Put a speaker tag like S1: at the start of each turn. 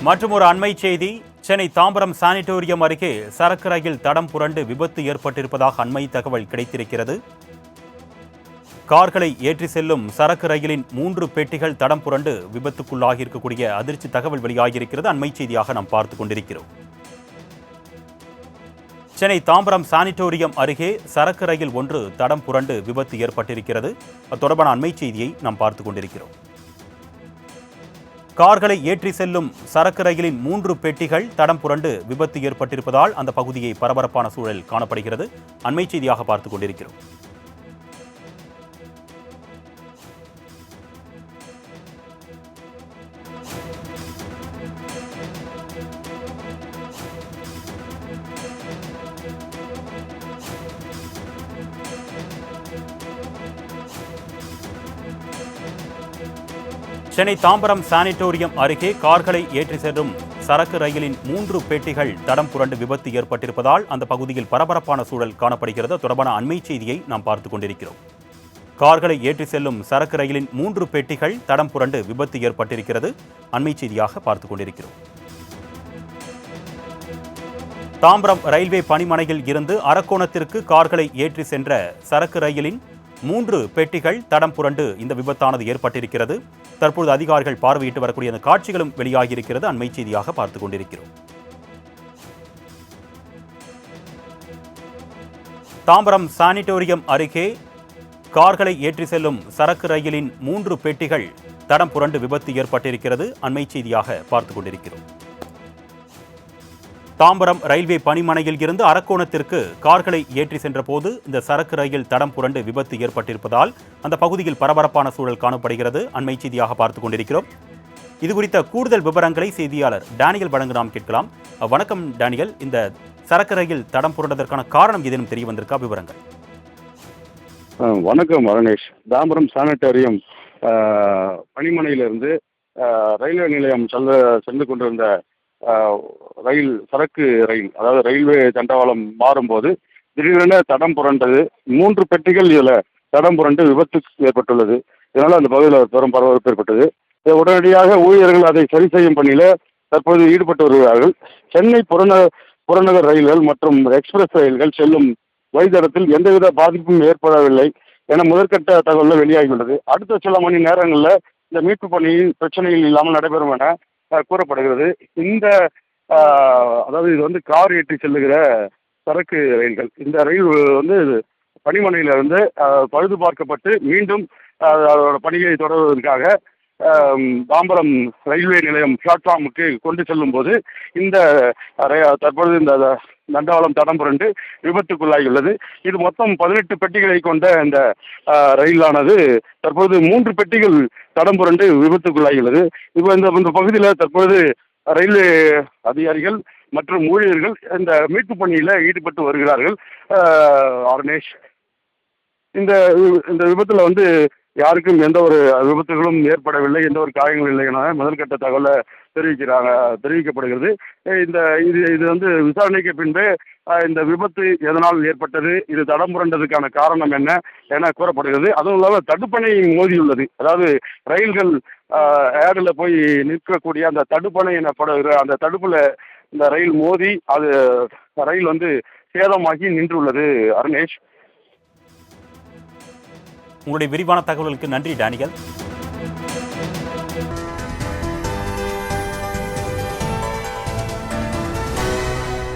S1: மற்றும் ஒரு அண்மை செய்தி சென்னை தாம்பரம் சானிட்டோரியம் அருகே சரக்கு ரயில் தடம் புரண்டு விபத்து ஏற்பட்டிருப்பதாக அண்மை தகவல் கிடைத்திருக்கிறது. கார்களை ஏற்றி செல்லும் சரக்கு ரயிலின் மூன்று பெட்டிகள் தடம் புரண்டு விபத்துக்குள்ளாகி இருக்கக்கூடிய அதிர்ச்சி தகவல் வெளியாகியிருக்கிறது. அண்மை செய்தியாக நாம் பார்த்துக் கொண்டிருக்கிறோம். சென்னை தாம்பரம் சானிட்டோரியம் அருகே சரக்கு ரயில் ஒன்று தடம் புரண்டு விபத்து ஏற்பட்டிருக்கிறது. அது தொடர்பான அண்மை செய்தியை நாம் பார்த்துக் கொண்டிருக்கிறோம். கார்களை ஏற்றி செல்லும் சரக்கு ரயிலின் மூன்று பெட்டிகள் தடம் புரண்டு விபத்து ஏற்பட்டிருப்பதால் அந்த பகுதியை பரபரப்பான சூழல் காணப்படுகிறது. அண்மை செய்தியாக பார்த்துக் கொண்டிருக்கிறோம். சென்னை தாம்பரம் சானிட்டோரியம் அருகே கார்களை ஏற்றி செல்லும் சரக்கு ரயிலின் மூன்று பெட்டிகள் தடம் புரண்டு விபத்து ஏற்பட்டிருப்பதால் அந்த பகுதியில் பரபரப்பான சூழல் காணப்படுகிறது. தொடர்பான அண்மை செய்தியை நாம் பார்த்துக் கொண்டிருக்கிறோம். கார்களை ஏற்றி செல்லும் சரக்கு ரயிலின் மூன்று பெட்டிகள் தடம் புரண்டு விபத்து ஏற்பட்டிருக்கிறது. அண்மை செய்தியாக பார்த்துக் கொண்டிருக்கிறோம். தாம்பரம் ரயில்வே பணிமனையில் இருந்து அரக்கோணத்திற்கு கார்களை ஏற்றி சென்ற சரக்கு ரயிலின் மூன்று பெட்டிகள் தடம் புரண்டு இந்த விபத்தானது ஏற்பட்டிருக்கிறது. தற்பொழுது அதிகாரிகள் பார்வையிட்டு வரக்கூடிய அந்த காட்சிகளும் வெளியாகியிருக்கிறது. அண்மை செய்தியாக பார்த்துக் கொண்டிருக்கிறோம். தாம்பரம் சானிட்டோரியம் அருகே கார்களை ஏற்றி செல்லும் சரக்கு ரயிலின் மூன்று பெட்டிகள் தடம் புரண்டு விபத்து ஏற்பட்டிருக்கிறது. அண்மை செய்தியாக பார்த்துக் கொண்டிருக்கிறோம். தாம்பரம் ரயில்வே பணிமனையில் இருந்து அரக்கோணத்திற்கு கார்களை ஏற்றி சென்றபோது இந்த சரக்கு ரயில் தடம் புரண்டு விபத்து ஏற்பட்டிருப்பதால் அந்த பகுதியில் பரபரப்பான சூழல் காணப்படுகிறது. அண்மை செய்தியாக பார்த்துக் கொண்டிருக்கிறோம். இது குறித்த கூடுதல் விவரங்களை செய்தியாளர் டேனியல் வழங்க நாம் கேட்கலாம். வணக்கம் டேனியல். இந்த சரக்கு ரயில் தடம் புரண்டதற்கான காரணம் ஏதேனும் தெரிய வந்திருக்கா? விவரங்கள்.
S2: வணக்கம் அருணேஷ். தாம்பரம் சானிட்டோரியம் பணிமனையிலிருந்து ரயில்வே நிலையம் செல்ல சென்று கொண்டிருந்த ரயில் சரக்கு ரயில் அதாவது ரயில்வே தண்டவாளம் மாறும்போது திடீரென தடம் புரண்டது. மூன்று பெட்டிகள் இதில் தடம் புரண்டு விபத்து ஏற்பட்டுள்ளது. இதனால் அந்த பகுதியில் பெரும் பரபரப்பு ஏற்பட்டது. உடனடியாக ஊழியர்கள் அதை சரி செய்யும் பணியில் தற்போது ஈடுபட்டு வருகிறார்கள். சென்னை புறநகர் புறநகர் ரயில்கள் மற்றும் எக்ஸ்பிரஸ் ரயில்கள் செல்லும் வழித்தடத்தில் எந்தவித பாதிப்பும் ஏற்படவில்லை என முதற்கட்ட தகவல்கள் வெளியாகியுள்ளது. அடுத்த சில மணி நேரங்களில் இந்த மீட்பு பணி பிரச்சனைகள் இல்லாமல் நடைபெறும் என கூறப்படுகிறது. இந்த அதாவது இது வந்து கார் ஏற்றி செல்லுகிற சரக்கு ரயில்கள். இந்த ரயில் வந்து பணிமனையிலிருந்து பழுது பார்க்கப்பட்டு மீண்டும் அதோட பணியை தொடர்வதற்காக தாம்பரம் ரயில்வே நிலையம் பிளாட்ஃபார்முக்கு கொண்டு செல்லும் போது இந்த தற்பொழுது இந்த தண்டவாளம் தடம் புரண்டு விபத்துக்குள்ளாகியுள்ளது. இது மொத்தம் பதினெட்டு பெட்டிகளை கொண்ட இந்த ரயிலானது தற்பொழுது மூன்று பெட்டிகள் தடம் புரண்டு விபத்துக்குள்ளாகியுள்ளது. இப்போ இந்த இந்த பகுதியில் தற்பொழுது ரயில்வே அதிகாரிகள் மற்றும் ஊழியர்கள் இந்த மீட்பு பணியில் ஈடுபட்டு வருகிறார்கள். ஆர்னேஷ் இந்த இந்த விபத்தில் வந்து யாருக்கும் எந்த ஒரு விபத்துகளும் ஏற்படவில்லை எந்த ஒரு காயங்களும் இல்லை என முதல்கட்ட தகவலை தெரிவிக்கிறாங்க தெரிவிக்கப்படுகிறது. இந்த இது இது வந்து விசாரணைக்கு பின்பு இந்த விபத்து எதனால் ஏற்பட்டது இது தடம் புரண்டதுக்கான காரணம் என்ன என கூறப்படுகிறது. அதுவும் இல்லாமல் தடுப்பணை மோதியுள்ளது அதாவது ரயில்கள் ஏடில் போய் நிற்கக்கூடிய அந்த தடுப்பணை எனப்படுகிற அந்த தடுப்பில் இந்த ரயில் மோதி அது ரயில் வந்து சேதமாகி நின்றுள்ளது அருணேஷ்.
S1: உங்களுடைய விரிவான தகவல்களுக்கு நன்றி டேனியல்